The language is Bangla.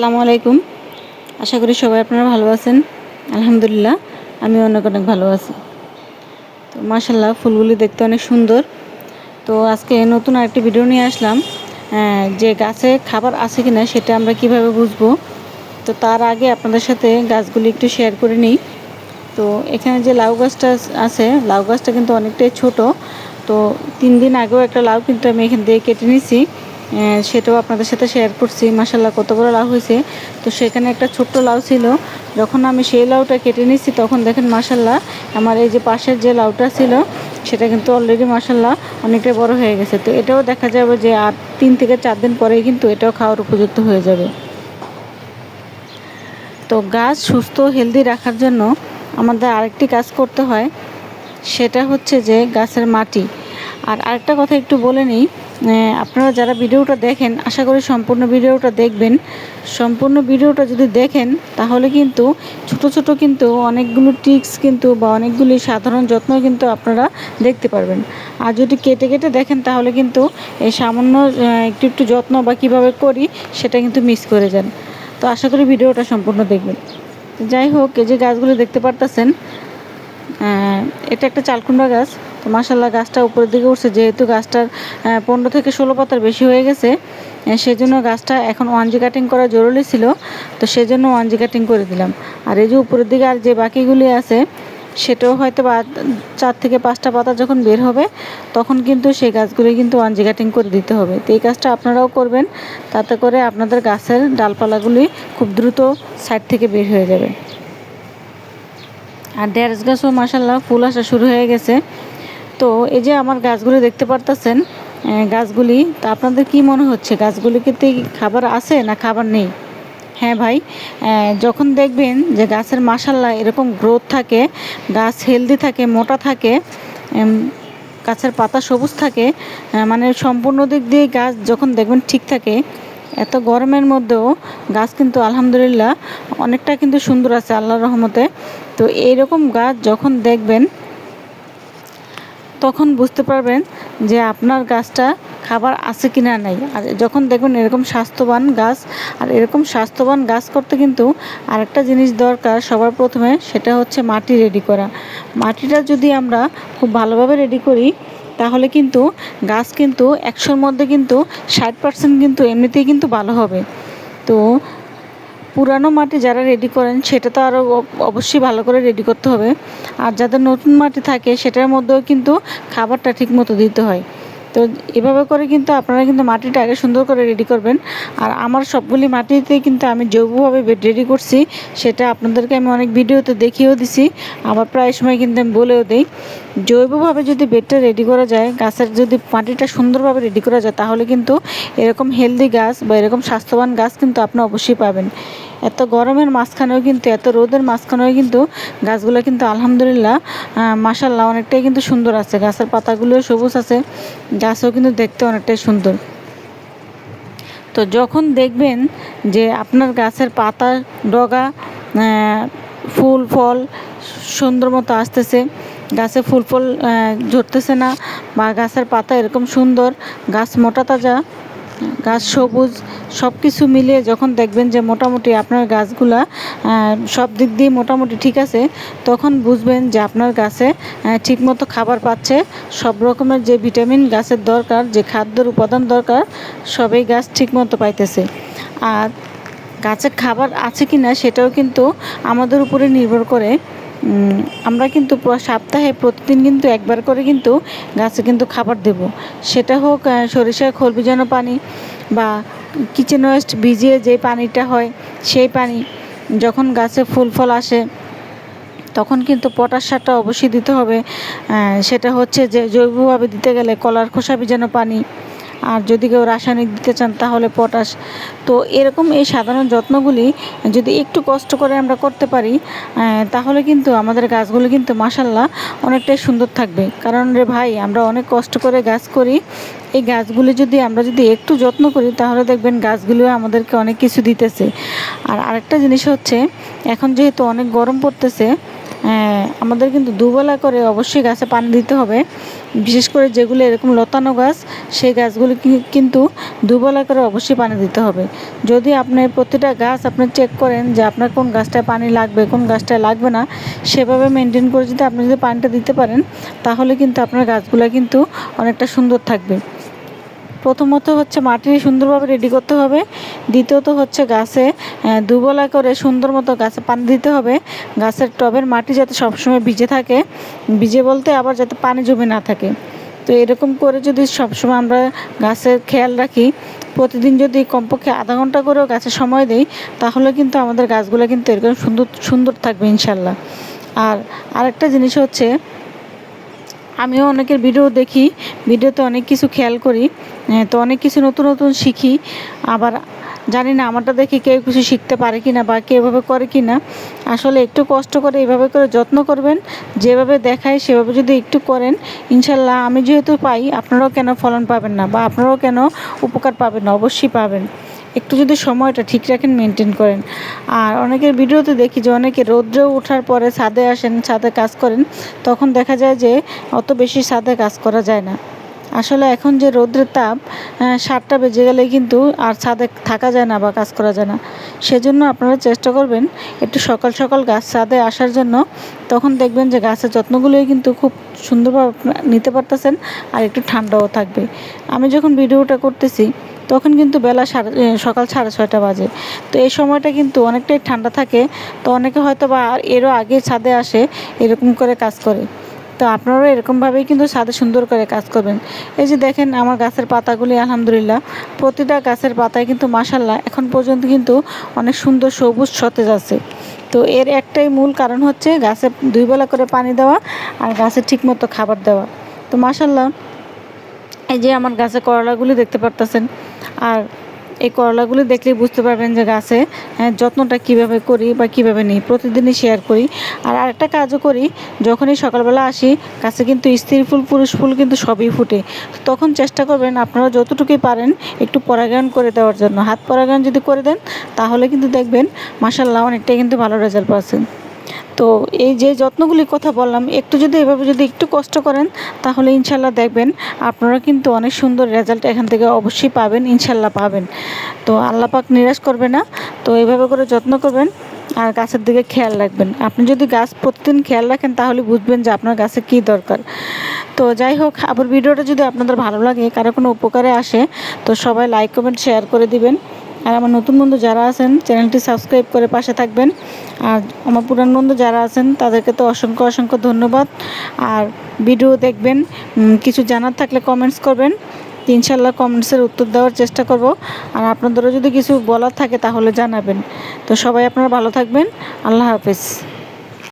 আসসালামু আলাইকুম। আশা করি সবাই আপনারা ভালো আছেন। আলহামদুলিল্লাহ আমি অনেক অনেক ভালো আছি। তো মাশাল্লাহ ফুলগুলি দেখতে অনেক সুন্দর। তো আজকে নতুন আরেকটি ভিডিও নিয়ে আসলাম। যে গাছে খাবার আছে কিনা সেটা আমরা কীভাবে বুঝব? তো তার আগে আপনাদের সাথে গাছগুলি একটু শেয়ার করে নিই। তো এখানে যে লাউ গাছটা আছে লাউ গাছটা কিন্তু অনেকটাই ছোট। তো তিন দিন আগেও একটা লাউ কিন্তু আমি এখান থেকে কেটে নিয়েছি সেটাও আপনাদের সাথে শেয়ার করছি। মাসাল্লাহ কত বড় লাউ হয়েছে। তো সেখানে একটা ছোট্ট লাউ ছিল। যখন আমি সেই লাউটা কেটে নিয়েছি তখন দেখেন মাসাল্লাহ আমার এই যে পাশের যে লাউটা ছিল, সেটা কিন্তু অলরেডি মাসাল্লাহ অনেকটাই বড় হয়ে গেছে। তো এটাও দেখা যাবে যে আর তিন থেকে চার দিন পরেই কিন্তু এটাও খাওয়ার উপযুক্ত হয়ে যাবে। তো গাছ সুস্থ হেলদি রাখার জন্য আমাদের আরেকটি কাজ করতে হয়। সেটা হচ্ছে যে গাছের মাটি। আর আরেকটা কথা একটু বলে নিই আপনারা যারা ভিডিওটা দেখেন, আশা করি সম্পূর্ণ ভিডিওটা দেখবেন। সম্পূর্ণ ভিডিওটা যদি দেখেন, তাহলে কিন্তু ছোট ছোট কিন্তু অনেকগুলো টিক্স কিন্তু বা অনেকগুলি সাধারণ যত্ন কিন্তু আপনারা দেখতে পারবেন। আর যদি কেটে কেটে দেখেন, তাহলে কিন্তু এই সামান্য একটু একটু যত্ন বা কীভাবে করি, সেটা কিন্তু মিস করে যান। তো আশা করি ভিডিওটা সম্পূর্ণ দেখবেন। যাই হোক, এই যে গাছগুলো দেখতে পারতেছেন এটা একটা চালকুমড়া গাছ। তো মাসাল্লাহ গাছটা উপরের দিকে উঠছে। যেহেতু গাছটার পনেরো থেকে ষোলো পাতার বেশি হয়ে গেছে সেজন্য গাছটা এখন ওয়ানজি কাটিং করা জরুরি ছিল। তো সেজন্য ওয়ানজি কাটিং করে দিলাম। আর এই যে উপরের দিকে আর যে বাকিগুলি আছে, সেটাও হয়তো বা চার থেকে পাঁচটা পাতা যখন বের হবে, তখন কিন্তু সেই গাছগুলি কিন্তু ওয়ানজি কাটিং করে দিতে হবে। তো এই কাজটা আপনারাও করবেন। তাতে করে আপনাদের গাছের ডালপালাগুলি খুব দ্রুত সাইড থেকে বের হয়ে যাবে। আর ঢেঁড়স গাছও মাসাল্লাহ ফুল আসা শুরু হয়ে গেছে। তো এই যে আমার গাছগুলি দেখতে পারতেছেন গাছগুলি, তা আপনাদের কি মনে হচ্ছে? গাছগুলিতে খাবার আছে না খাবার নেই? হ্যাঁ ভাই যখন দেখবেন যে গাছের মাসাল্লাহ এরকম গ্রোথ থাকে, গাছ হেলদি থাকে, মোটা থাকে গাছের পাতা সবুজ থাকে মানে সম্পূর্ণ দিক দিয়ে গাছ যখন দেখবেন ঠিক থাকে এত গরমের মধ্যেও গাছ কিন্তু আলহামদুলিল্লাহ অনেকটা কিন্তু সুন্দর আছে আল্লাহর রহমতে। তো এইরকম গাছ যখন দেখবেন, তখন বুঝতে পারবেন যে আপনার গাছটা খাবার আছে কি না নাই। আর যখন দেখবেন এরকম স্বাস্থ্যবান গাছ, আর এরকম স্বাস্থ্যবান গাছ করতে কিন্তু আরেকটা জিনিস দরকার সবার প্রথমে, সেটা হচ্ছে মাটি রেডি করা। মাটিটা যদি আমরা খুব ভালোভাবে রেডি করি তাহলে কিন্তু গাছ কিন্তু একশোর মধ্যে কিন্তু ষাট পার্সেন্ট কিন্তু এমনিতেই কিন্তু ভালো হবে। তো পুরানো মাটি যারা রেডি করেন, সেটা তো আরও অবশ্যই ভালো করে রেডি করতে হবে। আর যাদের নতুন মাটি থাকে, সেটার মধ্যেও কিন্তু খাবারটা ঠিক মতো দিতে হয়। তো এভাবে করে কিন্তু আপনারা কিন্তু মাটিটা আগে সুন্দর করে রেডি করবেন। আর আমার সবগুলি মাটিতে কিন্তু আমি জৈবভাবে বেড রেডি করছি, সেটা আপনাদেরকে আমি অনেক ভিডিওতে দেখিয়েও দিছি, আবার প্রায় সময় কিন্তু আমি বলেও দিই। জৈবভাবে যদি বেডটা রেডি করা যায়, গাছের যদি মাটিটা সুন্দরভাবে রেডি করা যায়, তাহলে কিন্তু এরকম হেলদি গাছ বা এরকম স্বাস্থ্যবান গাছ কিন্তু আপনি অবশ্যই পাবেন। এত গরমের মাঝখানেও কিন্তু, এত রোদের মাঝখানেও কিন্তু গাছগুলো কিন্তু আলহামদুলিল্লাহ মাসাল্লাহ অনেকটাই কিন্তু সুন্দর আছে। গাছের পাতাগুলোও সবুজ আছে, গাছও কিন্তু দেখতে অনেকটাই সুন্দর। তো যখন দেখবেন যে আপনার গাছের পাতা, ডগা ফুল, ফল সুন্দর মতো আসতেছে, গাছে ফুল, ফল ঝরতেছে না বা গাছের পাতা এরকম সুন্দর, গাছ মোটা তাজা, গাছ সবুজ সব কিছু মিলিয়ে যখন দেখবেন যে মোটামুটি আপনার গাছগুলা সব দিক দিয়ে মোটামুটি ঠিক আছে তখন বুঝবেন যে আপনার গাছে ঠিকমতো খাবার পাচ্ছে। সব রকমের যে ভিটামিন গাছের দরকার যে খাদ্যের উপাদান দরকার সবই গাছ ঠিকমতো পাইতেছে। আর গাছে খাবার আছে কি না সেটাও কিন্তু আমাদের উপরে নির্ভর করে। আমরা কিন্তু সপ্তাহে প্রতিদিন কিন্তু একবার করে কিন্তু গাছে কিন্তু খাবার দেব। সেটা হোক আহ, সরিষার খোল ভিজানো পানি বা কিচেন ওয়েস্ট ভিজিয়ে যে পানিটা হয়, সেই পানি যখন গাছে ফুল ফল আসে, তখন কিন্তু পটাশ সারটা অবশ্যই দিতে হবে। সেটা হচ্ছে যে জৈবভাবে দিতে গেলে কলার খোসা ভিজানো পানি আর যদি কেউ রাসায়নিক দিতে চান তাহলে পটাশ। তো এরকম এই সাধারণ যত্নগুলি যদি একটু কষ্ট করে আমরা করতে পারি তাহলে কিন্তু আমাদের গাছগুলো কিন্তু মাসাল্লাহ অনেকটাই সুন্দর থাকবে। কারণ রে ভাই, আমরা অনেক কষ্ট করে গাছ করি। এই গাছগুলি যদি আমরা যদি একটু যত্ন করি, তাহলে দেখবেন গাছগুলো আমাদেরকে অনেক কিছু দিতেছে। আর আরেকটা জিনিস হচ্ছে, এখন যেহেতু অনেক গরম পড়তেছে আমাদের কিন্তু দুবেলা করে অবশ্যই গাছে পানি দিতে হবে। বিশেষ করে যেগুলো এরকম লতানো গাছ, সেই গাছগুলো কিন্তু দুবেলা করে অবশ্যই পানি দিতে হবে। যদি আপনি প্রতিটা গাছ আপনি চেক করেন যে আপনার কোন গাছটায় পানি লাগবে, কোন গাছটায় লাগবে না, সেভাবে মেনটেন করে যদি আপনি যদি পানিটা দিতে পারেন, তাহলে কিন্তু আপনার গাছগুলো কিন্তু অনেকটা সুন্দর থাকবে। প্রথমত হচ্ছে মাটি সুন্দরভাবে রেডি করতে হবে। দ্বিতীয়ত হচ্ছে গাছে দুবেলা করে সুন্দর মতো গাছে পানি দিতে হবে। গাছের টবের মাটি যাতে সবসময় ভিজে থাকে। ভিজে বলতে আবার যাতে পানি জমে না থাকে। তো এরকম করে যদি সবসময় আমরা গাছের খেয়াল রাখি, প্রতিদিন যদি কমপক্ষে আধা ঘণ্টা করেও গাছে সময় দেই, তাহলে কিন্তু আমাদের গাছগুলো কিন্তু এরকম সুন্দর সুন্দর থাকবে ইনশাল্লাহ। আর আরেকটা জিনিস হচ্ছে আমিও অনেকের ভিডিও দেখি, ভিডিওতে অনেক কিছু খেয়াল করি তো অনেক কিছু নতুন নতুন শিখি, আবার জানি না আমারটা দেখে কেউ কিছু শিখতে পারে কি না বা কেউ এভাবে করে কি না আসলে একটু কষ্ট করে এভাবে করে যত্ন করবেন, যেভাবে দেখায় সেভাবে যদি একটু করেন, ইনশাল্লাহ আমি যেহেতু পাই, আপনারাও কেন ফলন পাবেন না বা আপনারাও কেন উপকার পাবেন না? অবশ্যই পাবেন। একটু যদি সময়টা ঠিক রাখেন মেনটেন করেন। আর অনেকের ভিডিওতে দেখি যে অনেকে রৌদ্রে ওঠার পরে ছাদে আসেন ছাদে কাজ করেন তখন দেখা যায় যে অত বেশি ছাদে কাজ করা যায় না। আসলে এখন যে রৌদ্রের তাপ আহ, সাতটা বেজে গেলে কিন্তু আর ছাদে থাকা যায় না বা কাজ করা যায় না। সেজন্য আপনারা চেষ্টা করবেন একটু সকাল সকাল গাছ ছাদে আসার জন্য তখন দেখবেন যে গাছের যত্নগুলোই কিন্তু খুব সুন্দরভাবে নিতে পারতেছেন আর একটু ঠান্ডাও থাকবে। আমি যখন ভিডিওটা করতেছি তখন কিন্তু বেলা সাড়ে সকাল সাড়ে ছয়টা বাজে। তো এই সময়টা কিন্তু অনেকটাই ঠান্ডা থাকে। তো অনেকে হয়তো বা এরও আগে ছাদে আসে, এরকম করে কাজ করে। তো আপনারাও এরকমভাবেই কিন্তু ছাদে সুন্দর করে কাজ করবেন। এই যে দেখেন আমার গাছের পাতাগুলি, আলহামদুলিল্লাহ। প্রতিটা গাছের পাতায় কিন্তু মাসাল্লাহ এখন পর্যন্ত কিন্তু অনেক সুন্দর সবুজ সতেজ আছে। তো এর একটাই মূল কারণ হচ্ছে গাছে দুই বেলা করে পানি দেওয়া আর গাছে ঠিকমতো খাবার দেওয়া। তো মাসাল্লাহ এই যে আমার গাছে করলাগুলি দেখতে পারতেছেন। আর এই করলাগুলি দেখলেই বুঝতে পারবেন যে গাছে হ্যাঁ, যত্নটা কীভাবে করি বা কীভাবে নিই। প্রতিদিনই শেয়ার করি। আর আরেকটা কাজও করি যখনই সকালবেলা আসি গাছে কিন্তু স্ত্রী ফুল পুরুষ ফুল কিন্তু সবই ফুটে। তখন চেষ্টা করবেন আপনারা যতটুকুই পারেন একটু পরাগায়ন করে দেওয়ার জন্য। হাত পরাগায়ন যদি করে দেন তাহলে কিন্তু দেখবেন মাসাল্লাহ অনেকটাই কিন্তু ভালো রেজাল্ট পাচ্ছেন। তো এই যে যত্নগুলির কথা বললাম, একটু যদি এভাবে যদি একটু কষ্ট করেন, তাহলে ইনশাল্লাহ দেখবেন আপনারা কিন্তু অনেক সুন্দর রেজাল্ট এখান থেকে অবশ্যই পাবেন ইনশাল্লাহ পাবেন। তো আল্লাহ পাক নিরাশ করবে না, তো এইভাবে করে যত্ন করবেন আর গাছের দিকে খেয়াল রাখবেন। আপনি যদি গাছ প্রতিদিন খেয়াল রাখেন, তাহলে বুঝবেন যে আপনার গাছে কী দরকার। তো যাই হোক, আবার ভিডিওটা যদি আপনাদের ভালো লাগে, কারও কোনো উপকারে আসে, তো সবাই লাইক কমেন্ট শেয়ার করে দিবেন। আর আমার নতুন বন্ধু যারা আছেন, চ্যানেলটি সাবস্ক্রাইব করে পাশে থাকবেন। আর আমার পুরান বন্ধু যারা আছেন, তাদেরকে তো অসংখ্য অসংখ্য ধন্যবাদ। আর ভিডিও দেখবেন কিছু জানার থাকলে কমেন্টস করবেন। ইনশাল্লাহ কমেন্টসের উত্তর দেওয়ার চেষ্টা করব। আর আপনাদেরও যদি কিছু বলার থাকে, তাহলে জানাবেন। তো সবাই আপনারা ভালো থাকবেন। আল্লাহ হাফেজ।